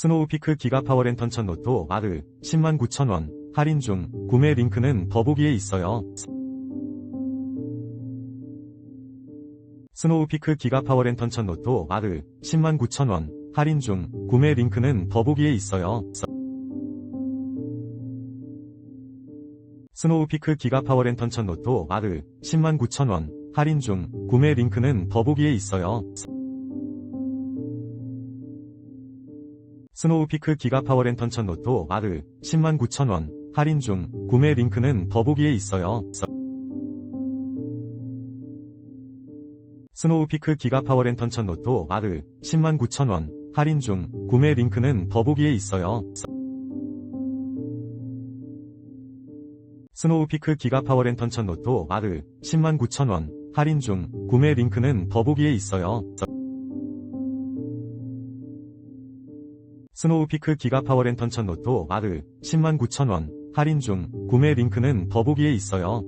스노우피크 기가 파워랜턴 천로또 R 10만 9천원 할인 중 구매 링크는 더보기에 있어요. 스노우피크 기가 파워랜턴 천로또 R 10만 9천원 할인 중 구매 링크는 더보기에 있어요. 스노우피크 기가 파워랜턴 천로또 R 10만 9천원 할인 중 구매 링크는 더보기에 있어요. 스노우피크 기가 파워랜턴 천로또 R 10만 9천원 할인 중 구매 링크는 더보기에 있어요. 스노우피크 기가 파워랜턴 천로또 R 10만 9천원 할인 중 구매 링크는 더보기에 있어요. 스노우피크 기가 파워랜턴 천로또 R 10만 9천원 할인 중 구매 링크는 더보기에 있어요. 스노우피크 기가 파워랜턴 R 10만 9천원 할인 중 구매 링크는 더보기에 있어요.